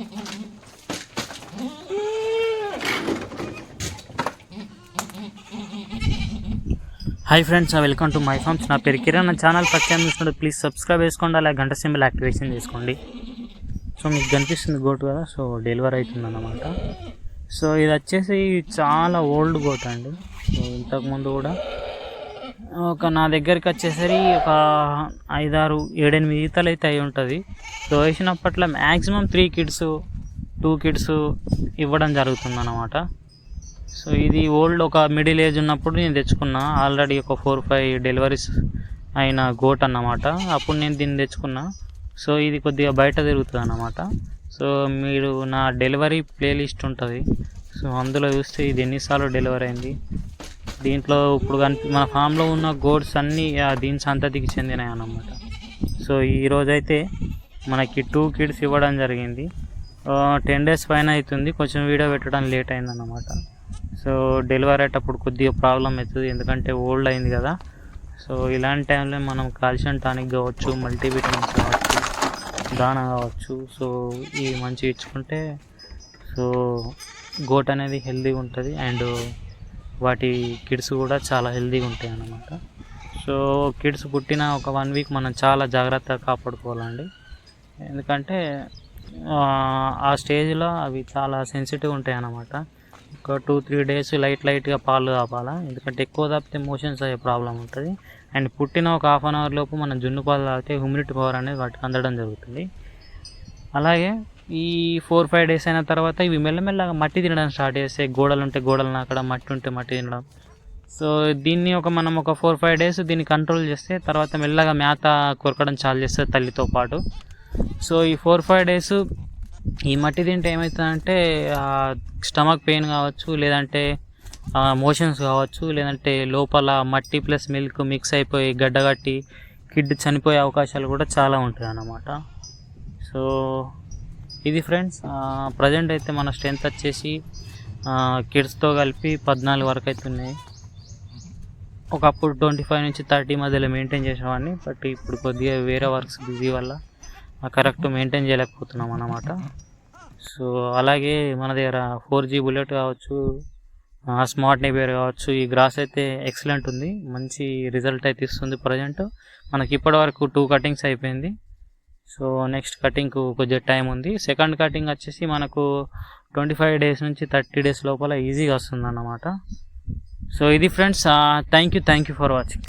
Hi friends welcome to my farms. నా పేరు కిరణ్. నా ఛానల్ ఫస్ట్ చూసుకుంటే చూసినప్పుడు ప్లీజ్ సబ్స్క్రైబ్ చేసుకోండి అలా గంట సింబల్ యాక్టివేషన్ చేసుకోండి. సో మీకు కనిపిస్తుంది గోట్ కదా? సో డెలివర్ అవుతుంది అన్నమాట సో ఇది వచ్చేసి చాలా ఓల్డ్ గోట్ అండి. సో ఇంతకుముందు కూడా ఒక నా దగ్గరికి వచ్చేసరి ఒక ఐదారు ఏడెనిమిది ఈతలు అయితే అయి ఉంటుంది. So వేసినప్పట్లో maximum three kids two kids ఇవ్వడం జరుగుతుంది అన్నమాట సో ఇది ఓల్డ్ ఒక మిడిల్ ఏజ్ ఉన్నప్పుడు నేను తెచ్చుకున్నా. ఆల్రెడీ ఒక ఫోర్ ఫైవ్ డెలివరీస్ అయిన గోట్ అన్నమాట. అప్పుడు నేను దీన్ని తెచ్చుకున్నా. సో ఇది కొద్దిగా బయట తిరుగుతుంది అన్నమాట సో మీరు నా డెలివరీ ప్లేలిస్ట్ ఉంటుంది. సో అందులో చూస్తే ఇది ఎన్నిసార్లు డెలివరీ అయింది? దీంట్లో ఇప్పుడు కనిపి మన ఫామ్లో ఉన్న గోడ్స్ అన్నీ దీని సంతతికి చెందినాయి అన్నమాట. సో ఈరోజైతే మనకి టూ కిడ్స్ ఇవ్వడం జరిగింది. టెన్ డేస్ పైన అవుతుంది కొంచెం వీడియో పెట్టడం లేట్ అయిందన్నమాట. సో డెలివరీ అయ్యేటప్పుడు కొద్దిగా ప్రాబ్లం అవుతుంది. ఎందుకంటే ఓల్డ్ అయింది కదా. సో ఇలాంటి టైంలో మనం కాల్షియం టానిక్ కావచ్చు మల్టీవిటమిన్స్ కావచ్చు దానా కావచ్చు సో ఇవి మంచిగా ఇచ్చుకుంటే సో గోట్ అనేది హెల్తీగా ఉంటుంది. అండ్ వాటి కిడ్స్ కూడా చాలా హెల్తీగా ఉంటాయి అన్నమాట. సో కిడ్స్ పుట్టిన ఒక వన్ వీక్ మనం చాలా జాగ్రత్తగా కాపాడుకోవాలండి. ఎందుకంటే ఆ, స్టేజ్లో అవి చాలా సెన్సిటివ్ ఉంటాయి అన్నమాట. ఒక టూ త్రీ డేస్ లైట్ లైట్గా పాలు తాపాలా ఎందుకంటే ఎక్కువ తాపితే మోషన్స్ అయ్యే ప్రాబ్లం ఉంటుంది. అండ్ పుట్టిన ఒక హాఫ్ అన్ అవర్ లోపు మనం జున్ను పాలు తాగితే హ్యూమిడిటీ పవర్ అనేది వాటికి అందడం జరుగుతుంది. అలాగే ఈ ఫోర్ ఫైవ్ డేస్ అయిన తర్వాత ఇవి మెల్లమెల్లగా మట్టి తినడం స్టార్ట్ చేస్తే గోడలు ఉంటే గోడలు నాకడం మట్టి ఉంటే మట్టి తినడం. సో దీన్ని ఒక మనం ఒక ఫోర్ ఫైవ్ డేస్ దీన్ని కంట్రోల్ చేస్తే తర్వాత మెల్లగా మేత కొరకడం చాలు చేస్తుంది తల్లితో పాటు. సో ఈ ఫోర్ ఫైవ్ డేస్ ఈ మట్టి తింటే ఏమవుతుందంటే స్టమక్ పెయిన్ కావచ్చు లేదంటే మోషన్స్ కావచ్చు లేదంటే లోపల మట్టి ప్లస్ మిల్క్ మిక్స్ అయిపోయి గడ్డగట్టి కిడ్ చనిపోయే అవకాశాలు కూడా చాలా ఉంటాయి అన్నమాట సో ఇది ఫ్రెండ్స్ ప్రజెంట్ అయితే మన స్ట్రెంత్ వచ్చేసి కిడ్స్తో కలిపి పద్నాలుగు వరకు అయితే ఉన్నాయి. ఒకప్పుడు ట్వంటీ ఫైవ్ నుంచి థర్టీ మధ్యలో మెయింటైన్ చేసేవాడిని బట్ ఇప్పుడు కొద్దిగా వేరే వర్క్స్ బిజీ వల్ల కరెక్ట్ మెయింటైన్ చేయలేకపోతున్నాం అన్నమాట. సో అలాగే మన దగ్గర ఫోర్ జీ బుల్లెట్ కావచ్చు స్మార్ట్ నేబియర్ కావచ్చు ఈ గ్రాస్ అయితే ఎక్సలెంట్ ఉంది. మంచి రిజల్ట్ అయితే ఇస్తుంది ప్రజెంట్ మనకి ఇప్పటి వరకు టూ కటింగ్స్ అయిపోయింది. సో నెక్స్ట్ కటింగ్కు కొద్దిగా టైం ఉంది. సెకండ్ కటింగ్ వచ్చేసి మనకు ట్వంటీ ఫైవ్ డేస్ నుంచి థర్టీ డేస్ లోపల ఈజీగా వస్తుంది అన్నమాట సో ఇది friends thank you thank you for watching